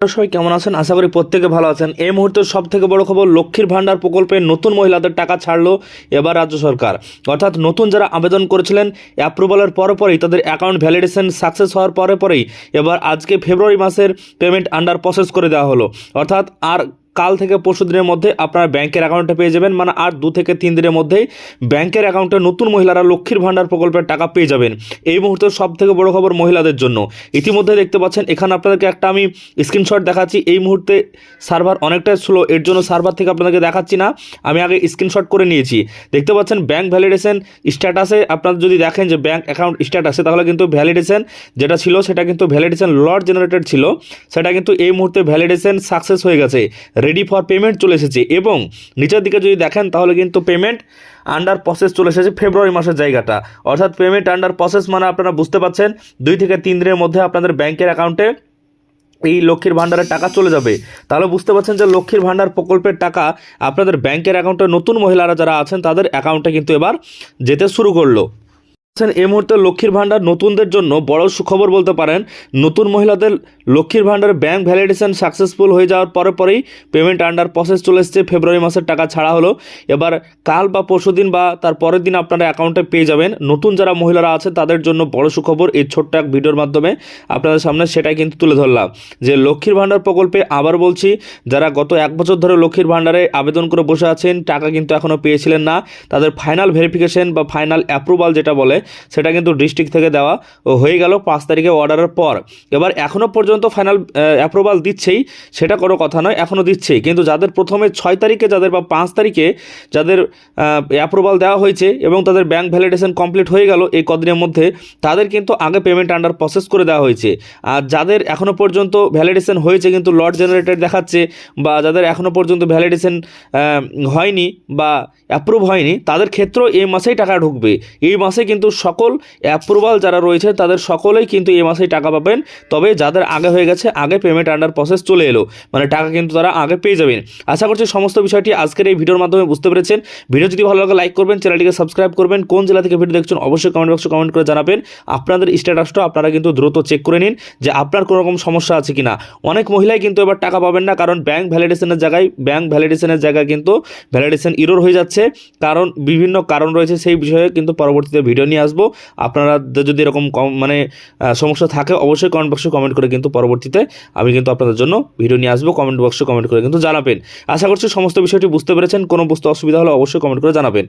সবাই কেমন আছেন? আশা করি প্রত্যেকে ভালো আছেন। এই মুহূর্তে সব থেকে বড় খবর, লক্ষ্মীর ভাণ্ডার প্রকল্পে নতুন মহিলাদের টাকা ছাড়লো এবার রাজ্য সরকার। অর্থাৎ নতুন যারা আবেদন করেছিলেন, অ্যাপ্রুভালের পর পরেই তাদের অ্যাকাউন্ট ভ্যালিডেশন সাকসেস হওয়ার পরে পরেই এবার আজকে ফেব্রুয়ারি মাসের পেমেন্ট আন্ডার প্রসেস করে দেওয়া হলো। অর্থাৎ আর কাল থেকে পরশু দিনের মধ্যে আপনার ব্যাংকের অ্যাকাউন্টে পেয়ে যাবেন। মানে আর দু থেকে তিন দিনের মধ্যেই ব্যাংকের অ্যাকাউন্টে নতুন মহিলারা লক্ষ্মীর ভাণ্ডার প্রকল্পের টাকা পেয়ে যাবেন। এই মুহূর্তে সব থেকে বড় খবর মহিলাদের জন্য। ইতিমধ্যে দেখতে পাচ্ছেন, এখানে আপনাদেরকে একটা আমি স্ক্রিনশট দেখাচ্ছি। এই মুহূর্তে সার্ভার অনেকটাই স্লো এর জন্য সার্ভার থেকে আপনাদেরকে দেখাচ্ছি না। আমি আগে স্ক্রিনশট করে নিয়েছি। দেখতে পাচ্ছেন ব্যাংক ভ্যালিডেশন স্ট্যাটাসে আপনারা যদি দেখেন যে ব্যাংক অ্যাকাউন্ট স্ট্যাটাসে তাহলে কিন্তু ভ্যালিডেশন যেটা ছিল, সেটা কিন্তু ভ্যালিডেশন লট জেনারেটেড ছিল। সেটা কিন্তু এই মুহূর্তে ভ্যালিডেশন সাকসেস হয়ে গেছে। রেডি ফর পেমেন্ট চলে এসেছে এবং নিচের দিকে যদি দেখেন তাহলে কিন্তু পেমেন্ট আন্ডার প্রসেস চলে এসেছে ফেব্রুয়ারি মাসের জায়গাটা। অর্থাৎ পেমেন্ট আন্ডার প্রসেস মানে আপনারা বুঝতে পাচ্ছেন, দুই থেকে তিন দিনের মধ্যে আপনাদের ব্যাংকের অ্যাকাউন্টে এই লক্ষ্মীর ভাণ্ডারের টাকা চলে যাবে। তাহলে বুঝতে পারছেন যে লক্ষ্মীর ভাণ্ডার প্রকল্পের টাকা আপনাদের ব্যাংকের অ্যাকাউন্টে নতুন মহিলারা যারা আছেন, তাদের অ্যাকাউন্টে কিন্তু এবার যেতে শুরু করল। এই মুহূর্তে লক্ষ্মীর ভাণ্ডার নতুনদের জন্য বড় সুখবর বলতে পারেন, নতুন মহিলাদের লক্ষ্মীর ভাণ্ডার ব্যাংক ভ্যালিডেশন সাকসেসফুল হয়ে যাওয়ার পরে পরেই পেমেন্ট আন্ডার প্রসেস চলে এসছে, ফেব্রুয়ারি মাসের টাকা ছাড়া হলো। এবার কাল বা পরশু দিন বা তার পরের দিন আপনারা অ্যাকাউন্টে পেয়ে যাবেন। নতুন যারা মহিলারা আছে, তাদের জন্য বড় সুখবর এই ছোট্ট এক ভিডিওর মাধ্যমে আপনাদের সামনে সেটাই কিন্তু তুলে ধরলাম। যে লক্ষ্মীর ভাণ্ডার প্রকল্পে আবার বলছি, যারা গত এক বছর ধরে লক্ষ্মীর ভাণ্ডারে আবেদন করে বসে আছেন, টাকা কিন্তু এখনও পেয়েছিলেন না। তাদের ফাইনাল ভেরিফিকেশন বা ফাইনাল অ্যাপ্রুভাল যেটা বলে সেটা কিন্তু ডিস্ট্রিক্ট থেকে দেওয়া হয়ে গেল পাঁচ তারিখে অর্ডারের পর। এবার এখনও পর্যন্ত ফাইনাল অ্যাপ্রুভাল দিচ্ছেই, সেটা কোনো কথা নয় এখনও দিচ্ছেই। কিন্তু যাদের প্রথমে ছয় তারিখে, যাদের বা পাঁচ তারিখে যাদের অ্যাপ্রুভাল দেওয়া হয়েছে এবং তাদের ব্যাংক ভ্যালিডেশন কমপ্লিট হয়ে গেল এই কদিনের মধ্যে, তাদের কিন্তু আগে পেমেন্ট আন্ডার প্রসেস করে দেওয়া হয়েছে। আর যাদের এখনও পর্যন্ত ভ্যালিডেশন হয়েছে, কিন্তু লট জেনারেটেড দেখাচ্ছে বা যাদের এখনও পর্যন্ত ভ্যালিডেশন হয়নি বা অ্যাপ্রুভ হয়নি, তাদের ক্ষেত্রেও এই মাসেই টাকা ঢুকবে। এই মাসে কিন্তু সকল অ্যাপ্রুভাল যারা রয়েছে, তাদের সকলেই কিন্তু এই মাসেই টাকা পাবেন। তবে যাদের আগে হয়ে গেছে, আগে পেমেন্ট আন্ডার প্রসেস চলে এলো। মানে টাকা কিন্তু তারা আগে পেয়ে যাবেন। আশা করছি সমস্ত বিষয়টি আজকের এই ভিডিওর মাধ্যমে বুঝতে পেরেছেন। ভিডিও যদি ভালো লাগে লাইক করবেন, চ্যানেলটিকে সাবস্ক্রাইব করবেন। কোন জেলা থেকে ভিডিও দেখছেন, অবশ্যই কমেন্ট বক্সে কমেন্ট করে জানাবেন। আপনাদের স্ট্যাটাসটা আপনারা কিন্তু দ্রুত চেক করে নিন যে আপনার কোনো রকম সমস্যা আছে কিনা। অনেক মহিলাই কিন্তু এবার টাকা পাবেন না, কারণ ব্যাংক ভ্যালিডেশনের জায়গায় ব্যাংক ভ্যালিডেশনের জায়গায় কিন্তু ভ্যালিডেশন ইরোর হয়ে যাচ্ছে। কারণ বিভিন্ন কারণ রয়েছে, সেই বিষয়ে কিন্তু পরবর্তীতে ভিডিও নিয়ে আসব। আপনারা যদি এরকম কম মানে সমস্যা থাকে, অবশ্যই কমেন্ট বক্সে কমেন্ট করে কিন্তু পরবর্তীতে আমি কিন্তু আপনাদের জন্য ভিডিও নিয়ে আসব। কমেন্ট বক্সে কমেন্ট করে কিন্তু জানাবেন। আশা করছি সমস্ত বিষয়টি বুঝতে পেরেছেন। কোনো বুঝতে অসুবিধা হলে অবশ্যই কমেন্ট করে জানাবেন।